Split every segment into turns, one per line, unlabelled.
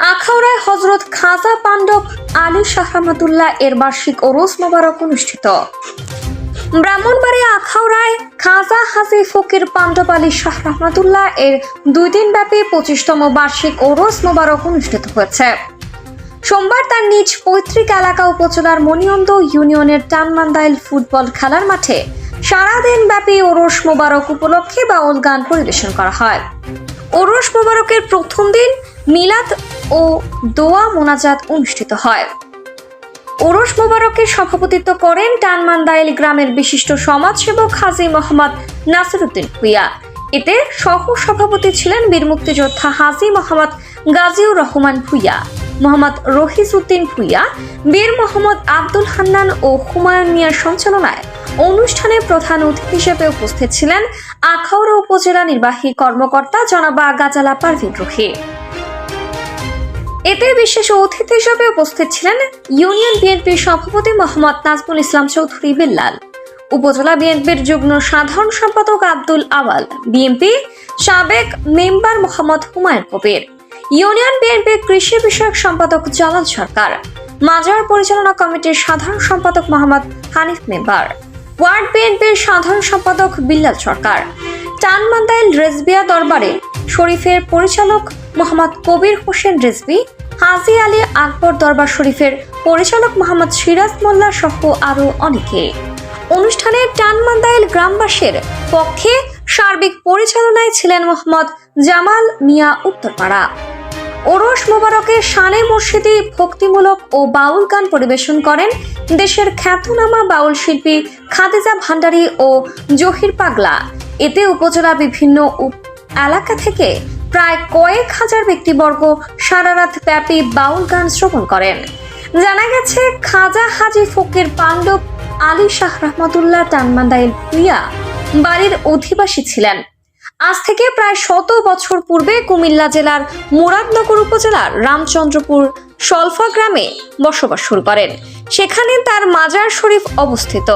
আখাউড়ায় হজরত খাজা পাণ্ডব আলী শাহরামাতুল্লাহ এর বার্ষিক ওরস মোবারক অনুষ্ঠিত। ব্রাহ্মণবাড়িয়া আখাউড়ায় খাজা হাজি ফকির পাণ্ডব আলী শাহ রহমাতুল্লাহ এর দুই দিন ব্যাপী পঁচিশতম বার্ষিক ওরস মোবারক অনুষ্ঠিত হয়েছে। সোমবার তার নিজ পৈতৃক এলাকা উপজেলার মণিয়ন্দ ইউনিয়নের টানমান্দাইল ফুটবল খেলার মাঠে সারাদিন ব্যাপী ওরস মোবারক উপলক্ষে বাউল গান পরিবেশন করা হয়। ওরস মোবারকের প্রথম দিন মিলাদ ও দোয়া মোনাজাত অনুষ্ঠিত হয়। ওরস মোবারকের সভাপতিত্ব করেন টানমান্দাইল গ্রামের বিশিষ্ট সমাজসেবক হাজি মোহাম্মদ নাসিরুদ্দিন ভুইয়া। এতে সহ সভাপতি ছিলেন বীর মুক্তিযোদ্ধা হাজি মোহাম্মদ গাজীউর রহমান ভুইয়া, মোহাম্মদ রহিস উদ্দিন ভুইয়া, বীর মোহাম্মদ আব্দুল হান্নান ও হুমায়ুন মিয়ার সঞ্চালনায় অনুষ্ঠানে প্রধান অতিথি হিসেবে উপস্থিত ছিলেন আখাউড়া উপজেলা নির্বাহী কর্মকর্তা জনাবা গাজালা পারভিন রহি এতে বিশেষ অতিথি হিসেবে উপস্থিত ছিলেন ইউনিয়ন বিএনপির সভাপতি মোহাম্মদ নাজমুল ইসলাম চৌধুরী বিল্লাল, উপজেলা বিএনপির যুগ্ম সাধারণ সম্পাদক আব্দুল আওয়াল, বিএনপি সাবেক মেম্বার মোহাম্মদ হুমায়ুন কবির, ইউনিয়ন বিএনপির কৃষি বিষয়ক সম্পাদক জালাল সরকার, মাজার পরিচালনা কমিটির সাধারণ সম্পাদক মোহাম্মদ হানিফ মেম্বার, ওয়ার্ড বিএনপির সাধারণ সম্পাদক বিল্লাল সরকার টানমান্দাইল রেজবিয়া দরবারে শরীফের পরিচালক মোহাম্মদ কবির হোসেন রেজবি হাজি আলী আকবর দরবার শরীফের পরিচালক মোহাম্মদ সিরাজ মোল্লা সহ আরও অনেকে। অনুষ্ঠানে টানমান্দাইল গ্রামবাসীর পক্ষে সার্বিক পরিচালনায় ছিলেন মোহাম্মদ জামাল মিয়া উত্তরপাড়া। ওরস মোবারকে শানে মুর্শিদি ভক্তিমূলক ও বাউল গান পরিবেশন করেন দেশের খ্যাতনামা বাউল শিল্পী খাদিজা ভান্ডারী ও জহির পাগলা। এতে উপজেলা বিভিন্ন এলাকা থেকে প্রায় কয়েক হাজার ব্যক্তিবর্গ সারা রাত ব্যাপী বাউল গান শ্রবণ করেন। জানা গেছে, খাজা হাজি ফকির পাণ্ডব আলী শাহ রহমতুল্লাহ টানমান্দাইল ভুইয়া বাড়ির অধিবাসী ছিলেন। আজ থেকে প্রায় শত বছর পূর্বে কুমিল্লা জেলার মুরাদনগর উপজেলার রামচন্দ্রপুর সলফা গ্রামে বসবাস শুরু করেন। সেখানে তার মাজার শরীফ অবস্থিত।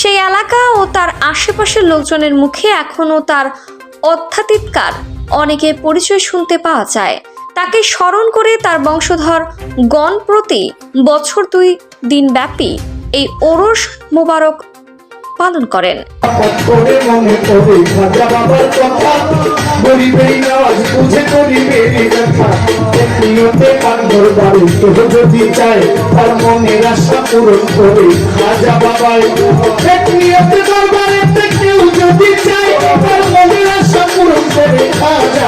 সেই এলাকা ও তার আশেপাশের লোকজনের মুখে এখনও তার অধ্যাত্মিকার অনেকে পরিচয় শুনতে পাওয়া যায়। তাকে স্মরণ করে তার বংশধর গণ প্রতি বছর দুই দিন ব্যাপী এই ওরস মোবারক পালন করেন।
করে করে